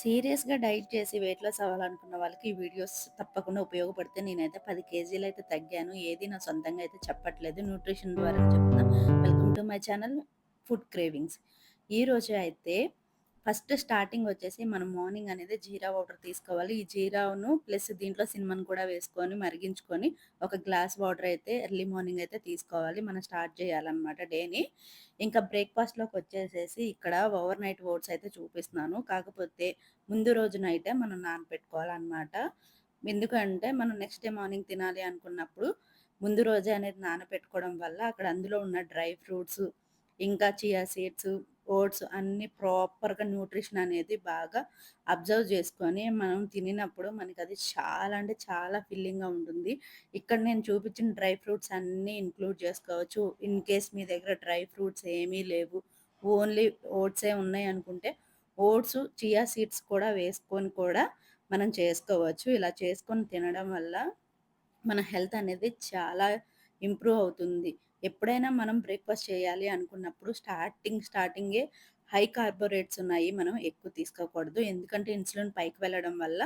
సీరియస్‌గా డైట్ చేసి weight loss అవ్వాలనుకున్న వాళ్ళకి ఈ వీడియోస్ తప్పకుండా ఉపయోగపడితే నేనైతే పది కేజీలు అయితే తగ్గాను. ఏది నా సొంతంగా అయితే చెప్పట్లేదు. న్యూట్రిషన్ ద్వారా చెప్తున్నా. Welcome to my channel food cravings. ఈరోజు అయితే ఫస్ట్ స్టార్టింగ్ వచ్చేసి మనం మార్నింగ్ అనేది జీరా వాటర్ తీసుకోవాలి. ఈ జీరాను ప్లస్ దీంట్లో సినిమాను కూడా వేసుకొని మరిగించుకొని ఒక గ్లాస్ వాటర్ అయితే ఎర్లీ మార్నింగ్ అయితే తీసుకోవాలి. మనం స్టార్ట్ చేయాలన్నమాట డేని. ఇంకా బ్రేక్‌ఫాస్ట్‌లోకి వచ్చేసేసి ఇక్కడ ఓవర్ నైట్ ఓట్స్ అయితే చూపిస్తున్నాను. కాకపోతే ముందు రోజు నైటే మనం నానపెట్టుకోవాలన్నమాట. ఎందుకంటే మనం నెక్స్ట్ డే మార్నింగ్ తినాలి అనుకున్నప్పుడు ముందు రోజే అనేది నానపెట్టుకోవడం వల్ల అక్కడ అందులో ఉన్న డ్రై ఫ్రూట్స్, ఇంకా చియా సీడ్స్, ఓట్స్ అన్నీ ప్రాపర్‌గా న్యూట్రిషన్ అనేది బాగా అబ్జర్వ్ చేసుకొని మనం తినినప్పుడు మనకి అది చాలా అంటే చాలా ఫిల్లింగ్‌గా ఉంటుంది. ఇక్కడ నేను చూపించిన డ్రై ఫ్రూట్స్ అన్నీ ఇంక్లూడ్ చేసుకోవచ్చు. ఇన్ కేస్ మీ దగ్గర డ్రై ఫ్రూట్స్ ఏమీ లేవు. ఓన్లీ ఓట్సే ఉన్నాయనుకుంటే ఓట్స్, చియా సీడ్స్ కూడా వేసుకొని కూడా మనం చేసుకోవచ్చు. ఇలా చేసుకొని తినడం వల్ల మన హెల్త్ అనేది చాలా ఇంప్రూవ్ అవుతుంది. ఎప్పుడైనా మనం బ్రేక్‌ఫాస్ట్ చేయాలి అనుకున్నప్పుడు స్టార్టింగ్ స్టార్టింగే హై కార్బోరేట్స్ ఉన్నాయి. మనం ఎక్కువ తీసుకోకూడదు. ఎందుకంటే ఇన్సులిన్ పైకి వెళ్ళడం వల్ల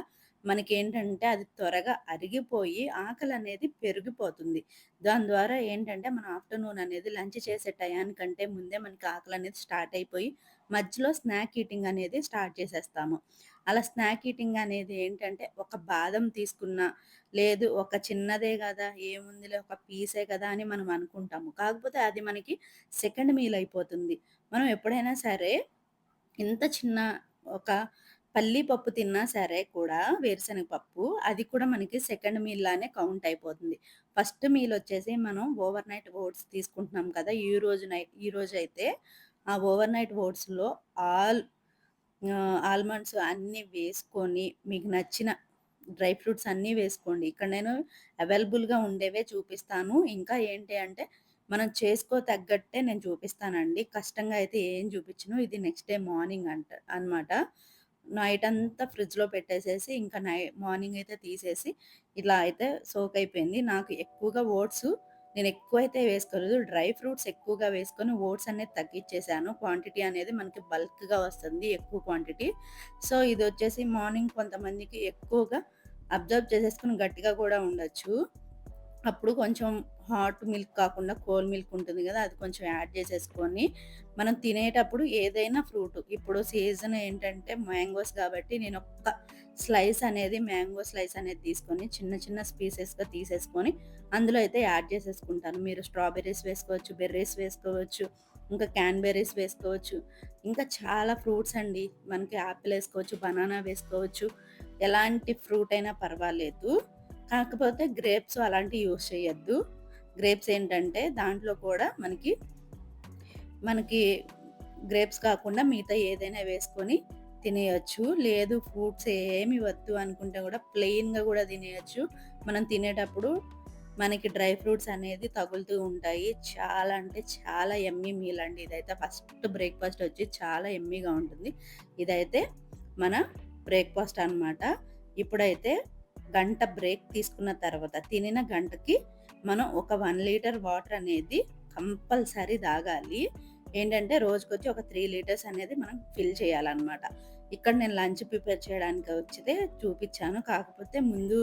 మనకేంటంటే అది త్వరగా అరిగిపోయి ఆకలి అనేది పెరిగిపోతుంది. దాని ద్వారా ఏంటంటే మనం ఆఫ్టర్‌నూన్ అనేది లంచ్ చేసే టయానికంటే ముందే మనకి ఆకలి అనేది స్టార్ట్ అయిపోయి మధ్యలో స్నాక్ ఈటింగ్ అనేది స్టార్ట్ చేసేస్తాము. అలా స్నాక్ ఈటింగ్ అనేది ఏంటంటే ఒక బాదం తీసుకున్నా, లేదు ఒక చిన్నదే కదా ఏముందిలే ఒక పీసే కదా! అని మనం అనుకుంటాము. కాకపోతే అది మనకి సెకండ్ మీల్ అయిపోతుంది. మనం ఎప్పుడైనా సరే ఇంత చిన్న ఒక పల్లి పప్పు తిన్నా సరే కూడా వేరుశనగ పప్పు అది కూడా మనకి సెకండ్ మీల్ లానే కౌంట్ అయిపోతుంది. ఫస్ట్ మీల్ వచ్చేసి మనం ఓవర్ నైట్ ఓట్స్ తీసుకుంటున్నాం కదా! ఈ రోజు నైట్ ఈ రోజు అయితే ఆ ఓవర్ నైట్ ఓట్స్‌లో ఆల్ ఆల్మండ్స్ అన్నీ వేసుకొని మీకు నచ్చిన డ్రై ఫ్రూట్స్ అన్నీ వేసుకోండి. ఇక్కడ నేను అవైలబుల్‌గా ఉండేవే చూపిస్తాను. ఇంకా ఏంటి అంటే మనం చేసుకో తగ్గట్టే నేను చూపిస్తానండి. కష్టంగా అయితే ఏం చూపించను. ఇది నెక్స్ట్ డే మార్నింగ్ అంట అనమాట. నైట్ అంతా ఫ్రిడ్జ్‌లో పెట్టేసేసి ఇంకా నై మార్నింగ్ అయితే తీసేసి ఇలా అయితే సోక్ అయిపోయింది. నాకు ఎక్కువగా ఓట్స్ నేను ఎక్కువైతే వేసుకోలేదు. డ్రై ఫ్రూట్స్ ఎక్కువగా వేసుకొని ఓట్స్ అనేది తగ్గించేసాను క్వాంటిటీ అనేది మనకి బల్క్‌గా వస్తుంది. ఎక్కువ క్వాంటిటీ. సో, ఇది వచ్చేసి మార్నింగ్ కొంతమందికి ఎక్కువగా అబ్జర్వ్ చేసేసుకొని గట్టిగా కూడా ఉండొచ్చు. అప్పుడు కొంచెం హాట్ మిల్క్ కాకుండా కోల్డ్ మిల్క్ ఉంటుంది కదా అది కొంచెం యాడ్ చేసేసుకొని మనం తినేటప్పుడు ఏదైనా ఫ్రూట్ ఇప్పుడు సీజన్ ఏంటంటే మ్యాంగోస్ కాబట్టి నేను ఒక్క స్లైస్ అనేది మ్యాంగో స్లైస్ అనేది తీసుకొని చిన్న చిన్న పీసెస్‌గా తీసేసుకొని అందులో అయితే యాడ్ చేసేసుకుంటాను. మీరు స్ట్రాబెర్రీస్ వేసుకోవచ్చు, బెర్రీస్ వేసుకోవచ్చు, ఇంకా క్యాన్‌బెర్రీస్ వేసుకోవచ్చు. ఇంకా చాలా ఫ్రూట్స్ అండి. మనకి యాపిల్ వేసుకోవచ్చు బనానా వేసుకోవచ్చు. ఎలాంటి ఫ్రూట్ అయినా పర్వాలేదు. కాకపోతే గ్రేప్స్ అలాంటివి యూజ్ చేయొద్దు. గ్రేప్స్ ఏంటంటే దాంట్లో కూడా మనకి, మనకి గ్రేప్స్ కాకుండా మిగతా ఏదైనా వేసుకొని తినేయచ్చు లేదు ఫ్రూట్స్ ఏమి వద్దు అనుకుంటే కూడా ప్లెయిన్‌గా కూడా తినేయచ్చు మనం తినేటప్పుడు మనకి డ్రై ఫ్రూట్స్ అనేది తగులుతూ ఉంటాయి. చాలా అంటే చాలా ఎమ్మీ మీల్ అండి ఇదైతే. ఫస్ట్ బ్రేక్‌ఫాస్ట్ వచ్చి చాలా ఎమ్మీగా ఉంటుంది. ఇదైతే మన బ్రేక్‌ఫాస్ట్ అనమాట. ఇప్పుడైతే గంట బ్రేక్ తీసుకున్న తర్వాత తినిన గంటకి మనం ఒక వన్ లీటర్ వాటర్ అనేది కంపల్సరీ తాగాలి. ఏంటంటే రోజుకొచ్చి ఒక త్రీ లీటర్స్ అనేది మనం ఫిల్ చేయాలన్నమాట ఇక్కడ నేను లంచ్ ప్రిపేర్ చేయడానికి వచ్చితే చూపించాను కాకపోతే ముందు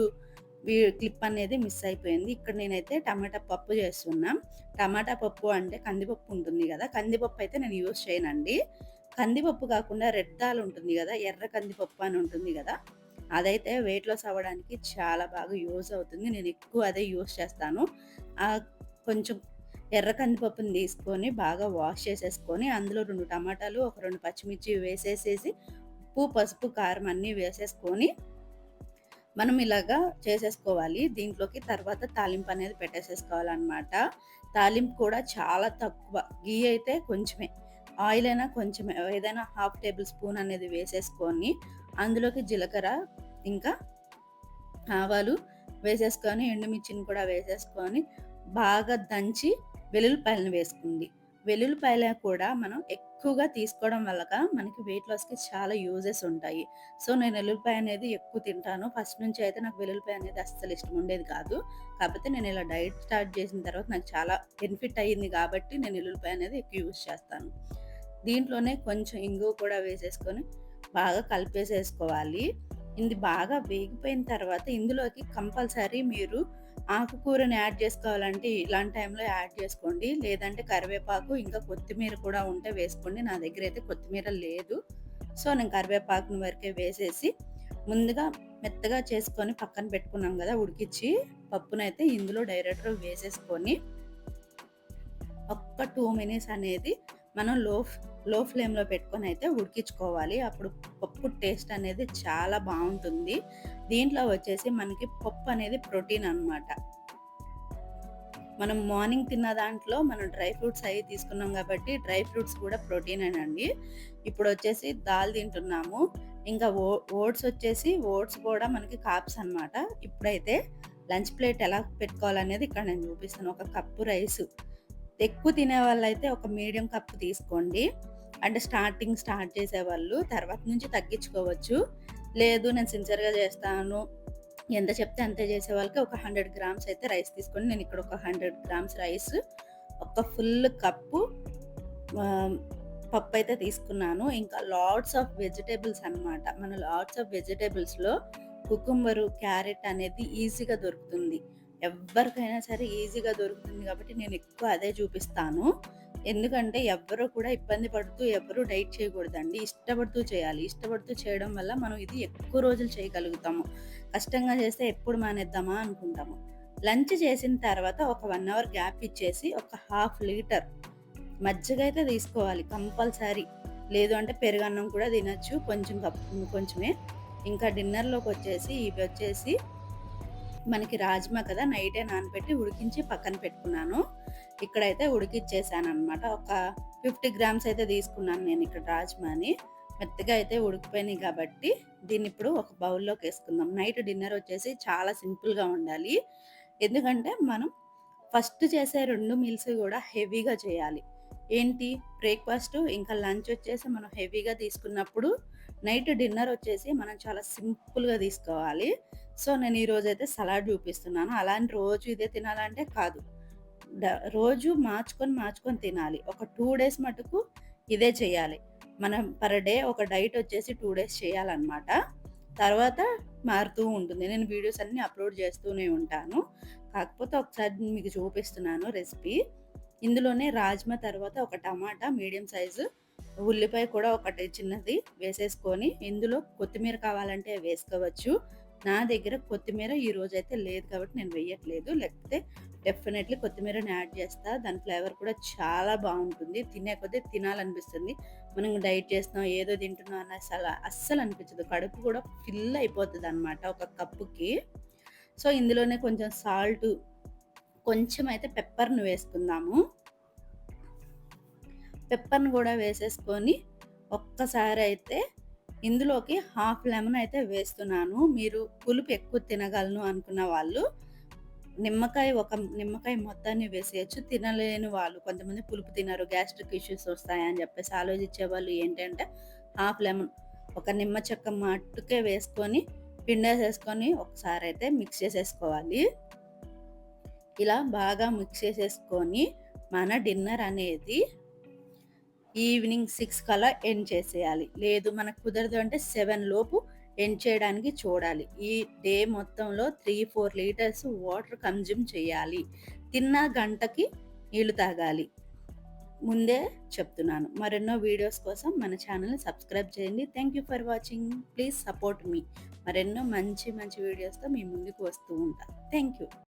వీ క్లిప్ అనేది మిస్ అయిపోయింది. ఇక్కడ నేనైతే టమాటా పప్పు చేస్తున్నాం టమాటా పప్పు అంటే కందిపప్పు ఉంటుంది కదా కందిపప్పు అయితే నేను యూజ్ చేయనండి. కందిపప్పు కాకుండా రెడ్ దాల్ ఉంటుంది కదా ఎర్ర కందిపప్పు అని ఉంటుంది కదా అదైతే వెయిట్ లాస్ అవ్వడానికి చాలా బాగా యూజ్ అవుతుంది. నేను ఎక్కువ అదే యూజ్ చేస్తాను. కొంచెం ఎర్ర కందిపప్పుని తీసుకొని బాగా వాష్ చేసేసుకొని అందులో రెండు టమాటాలు, ఒక రెండు పచ్చిమిర్చి వేసేసేసి ఉప్పు, పసుపు, కారం అన్నీ వేసేసుకొని మనం ఇలాగా చేసేసుకోవాలి. దీంట్లోకి తర్వాత తాలింపు అనేది పెట్టేసేసుకోవాలన్నమాట తాలింపు కూడా చాలా తక్కువ. గీ అయితే కొంచెమే. ఆయిల్ అయినా కొంచెమే. ఏదైనా హాఫ్ టేబుల్ స్పూన్ అనేది వేసేసుకొని అందులోకి జీలకర్ర, ఇంకా ఆవాలు వేసేసుకొని ఎండుమిర్చిని కూడా వేసేసుకొని బాగా దంచి వెల్లుల్లిపాయలను వేసుకుంది వెల్లుల్లిపాయలు కూడా మనం ఎక్కువగా తీసుకోవడం వల్ల మనకి వెయిట్ లాస్‌కి చాలా యూజెస్ ఉంటాయి. సో, నేను వెల్లుల్లిపాయ అనేది ఎక్కువ తింటాను. ఫస్ట్ నుంచి అయితే నాకు వెల్లుల్లిపాయ అనేది అస్సలు ఇష్టం ఉండేది కాదు. కాకపోతే నేను ఇలా డైట్ స్టార్ట్ చేసిన తర్వాత నాకు చాలా బెనిఫిట్ అయ్యింది కాబట్టి నేను వెల్లుల్లిపాయ అనేది ఎక్కువ యూజ్ చేస్తాను. దీంట్లోనే కొంచెం ఇంగువ కూడా వేసేసుకొని బాగా కలిపేసేసుకోవాలి ఇది బాగా వేగిపోయిన తర్వాత ఇందులోకి కంపల్సరీ మీరు ఆకుకూరని యాడ్ చేసుకోవాలంటే ఇలాంటి టైంలో యాడ్ చేసుకోండి. లేదంటే కరివేపాకు ఇంకా కొత్తిమీర కూడా ఉంటే వేసుకోండి. నా దగ్గర అయితే కొత్తిమీర లేదు. సో నేను కరివేపాకుని వరకే వేసేసి ముందుగా మెత్తగా చేసుకొని పక్కన పెట్టుకున్నాం కదా ఉడికిచ్చి పప్పునైతే ఇందులో డైరెక్ట్గా వేసేసుకొని ఒక్క టూ మినిట్స్ అనేది మనం లో లో ఫ్లేమ్లో పెట్టుకొని అయితే ఉడికించుకోవాలి. అప్పుడు పప్పు టేస్ట్ అనేది చాలా బాగుంటుంది. దీంట్లో వచ్చేసి మనకి పప్పు అనేది ప్రోటీన్ అనమాట మనం మార్నింగ్ తిన్న దాంట్లో మనం డ్రై ఫ్రూట్స్ అవి తీసుకున్నాం కాబట్టి డ్రై ఫ్రూట్స్ కూడా ప్రోటీన్ అండి ఇప్పుడు వచ్చేసి దాల్ తింటున్నాము. ఇంకా ఓ ఓట్స్ వచ్చేసి ఓట్స్ కూడా మనకి కాప్స్ అనమాట ఇప్పుడైతే లంచ్ ప్లేట్ ఎలా పెట్టుకోవాలనేది ఇక్కడ నేను చూపిస్తాను. ఒక కప్పు రైస్. ఎక్కువ తినే వాళ్ళైతే ఒక మీడియం కప్పు తీసుకోండి. అంటే స్టార్టింగ్ స్టార్ట్ చేసేవాళ్ళు తర్వాత నుంచి తగ్గించుకోవచ్చు. లేదు నేను సిన్సియర్గా చేస్తాను ఎంత చెప్తే అంతే చేసే వాళ్ళకి ఒక హండ్రెడ్ గ్రామ్స్ అయితే రైస్ తీసుకొని నేను ఇక్కడ ఒక హండ్రెడ్ గ్రామ్స్ రైస్ ఒక ఫుల్ కప్పు పప్పు అయితే తీసుకున్నాను. ఇంకా లాట్స్ ఆఫ్ వెజిటేబుల్స్ అనమాట మన లాట్స్ ఆఫ్ వెజిటేబుల్స్లో కుకుంబరు క్యారెట్ అనేది ఈజీగా దొరుకుతుంది. ఎవరికైనా సరే ఈజీగా దొరుకుతుంది కాబట్టి నేను ఎక్కువ అదే చూపిస్తాను. ఎందుకంటే ఎవ్వరూ కూడా ఇబ్బంది పడుతూ ఎవ్వరూ డైట్ చేయకూడదండి. ఇష్టపడుతూ చేయాలి. ఇష్టపడుతూ చేయడం వల్ల మనం ఇది ఎక్కువ రోజులు చేయగలుగుతాము. కష్టంగా చేస్తే ఎప్పుడు మానేద్దామా అనుకుంటాము. లంచ్ చేసిన తర్వాత ఒక వన్ అవర్ గ్యాప్ ఇచ్చేసి ఒక హాఫ్ లీటర్ మజ్జిగ అయితే తీసుకోవాలి కంపల్సరీ. లేదు అంటే పెరుగన్నం కూడా తినచ్చు. కొంచెం కొంచెమే. ఇంకా డిన్నర్లోకి వచ్చేసి ఇవి వచ్చేసి మనకి రాజ్మా కదా నైటే నానబెట్టి ఉడికించి పక్కన పెట్టుకున్నాను. ఇక్కడైతే ఉడికిచ్చేసాను అనమాట ఒక ఫిఫ్టీ గ్రామ్స్ అయితే తీసుకున్నాను నేను ఇక్కడ రాజ్మాని. మెత్తగా అయితే ఉడికిపోయినాయి కాబట్టి దీన్ని ఇప్పుడు ఒక బౌల్లోకి వేసుకుందాం. నైట్ డిన్నర్ వచ్చేసి చాలా సింపుల్గా ఉండాలి. ఎందుకంటే మనం ఫస్ట్ చేసే రెండు మీల్స్ కూడా హెవీగా చేయాలి. ఏంటి? బ్రేక్ఫాస్ట్ ఇంకా లంచ్ వచ్చేసి మనం హెవీగా తీసుకున్నప్పుడు నైట్ డిన్నర్ వచ్చేసి మనం చాలా సింపుల్గా తీసుకోవాలి. సో నేను ఈరోజు అయితే సలాడ్ చూపిస్తున్నాను. అలాంటి రోజు ఇదే తినాలంటే కాదు. రోజు మార్చుకొని మార్చుకొని తినాలి. ఒక టూ డేస్ మటుకు ఇదే చేయాలి. మనం పర్ డే ఒక డైట్ వచ్చేసి టూ డేస్ చేయాలన్నమాట. తర్వాత మారుతూ ఉంటుంది. నేను వీడియోస్ అన్ని అప్లోడ్ చేస్తూనే ఉంటాను. కాకపోతే ఒకసారి మీకు చూపిస్తున్నాను రెసిపీ. ఇందులోనే రాజ్మా తర్వాత ఒక టమాటా మీడియం సైజు ఉల్లిపాయ కూడా ఒకటి చిన్నది వేసేసుకొని ఇందులో కొత్తిమీర కావాలంటే వేసుకోవచ్చు. నా దగ్గర కొత్తిమీర ఈ రోజు అయితే లేదు కాబట్టి నేను వేయట్లేదు లేకపోతే డెఫినెట్లీ కొత్తిమీరని యాడ్ చేస్తా. దాని ఫ్లేవర్ కూడా చాలా బాగుంటుంది. తినే కొద్దీ తినాలనిపిస్తుంది. మనం డైట్ చేస్తున్నాం ఏదో తింటున్నాం అని అసలు అస్సలు అనిపించదు. కడుపు కూడా ఫిల్ అయిపోతుంది అనమాట ఒక కప్పుకి. సో ఇందులోనే కొంచెం సాల్ట్ కొంచెం అయితే పెప్పర్ను వేసుకుందాము. పెప్పర్ను కూడా వేసేసుకొని ఒక్కసారి అయితే ఇందులోకి హాఫ్ లెమన్ అయితే వేస్తున్నాను. మీరు పులుపు ఎక్కువ తినగలను అనుకున్న వాళ్ళు నిమ్మకాయ ఒక నిమ్మకాయ మొత్తాన్ని వేసేయచ్చు. తినలేని వాళ్ళు కొంతమంది పులుపు తినరు గ్యాస్ట్రిక్ ఇష్యూస్ వస్తాయని చెప్పేసి ఆలోచించే వాళ్ళు ఏంటంటే హాఫ్ లెమన్ ఒక నిమ్మ చెక్క మట్టుకే వేసుకొని పిండేసేసుకొని ఒకసారి అయితే మిక్స్ చేసేసుకోవాలి. ఇలా బాగా మిక్స్ చేసేసుకొని మన డిన్నర్ అనేది ఈవినింగ్ సిక్స్ కల్లా ఎండ్ చేసేయాలి. లేదు మనకు కుదరదు అంటే సెవెన్ లోపు ఎండ్ చేయడానికి చూడాలి. ఈ డే మొత్తంలో three four litres water consume చేయాలి. తిన్న గంటకి నీళ్ళు తాగాలి. ముందే చెప్తున్నాను. మరెన్నో వీడియోస్ కోసం మన ఛానల్ని సబ్స్క్రైబ్ చేయండి. Thank you for watching. Please support me. మరెన్నో మంచి మంచి వీడియోస్తో మీ ముందుకు వస్తూ ఉంటాను థ్యాంక్ యూ.